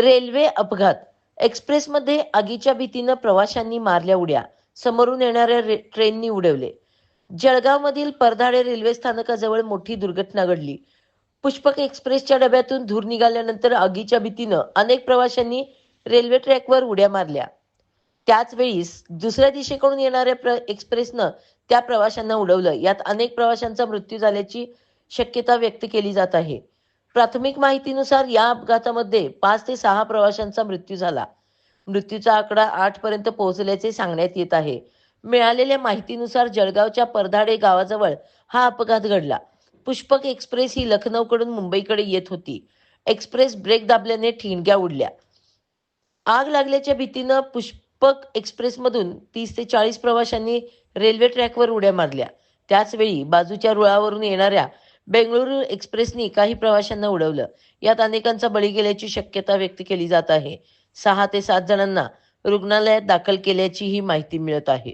Railway अपघात. एक्सप्रेसमध्ये आगीच्या भीतीनं प्रवाशांनी मारल्या उड्या. समोरून येणाऱ्या रे- ट्रेननी उडवले. जळगावमधील परधाडे रेल्वे स्थानकाजवळ मोठी दुर्घटना घडली. पुष्पक एक्सप्रेसच्या डब्यातून धूर निघाल्यानंतर आगीच्या भीतीनं अनेक प्रवाशांनी रेल्वे ट्रॅकवर उड्या मारल्या. त्याच वेळीस दुसऱ्या दिशेकडून येणाऱ्या प्र एक्सप्रेसनं त्या प्रवाशांना उडवलं. यात अनेक प्रवाशांचा मृत्यू झाल्याची शक्यता व्यक्त केली जात आहे. प्राथमिक माहितीनुसार या अपघातामध्ये पाच ते सहा प्रवाशांचा मृत्यू झाला. मृत्यूचा आकडा आठ पर्यंत पोहोचल्याचे सांगण्यात येत आहे. मिळालेल्या माहितीनुसार जळगावच्या परधाडे गावाजवळ हा अपघात घडला. पुष्पक एक्सप्रेस ही लखनौकडून मुंबईकडे येत होती. एक्सप्रेस ब्रेक दाबल्याने ठिणग्या उडल्या. आग लागल्याच्या भीतीनं पुष्पक एक्सप्रेसमधून तीस ते चाळीस प्रवाशांनी रेल्वे ट्रॅकवर उड्या मारल्या. त्याचवेळी बाजूच्या रुळावरून येणाऱ्या बेंगळुरू एक्सप्रेसनी काही प्रवाशांना उडवलं. यात अनेकांचा बळी गेल्याची शक्यता व्यक्त केली जात आहे. सहा ते सात जणांना रुग्णालयात दाखल केल्याचीही माहिती मिळत आहे.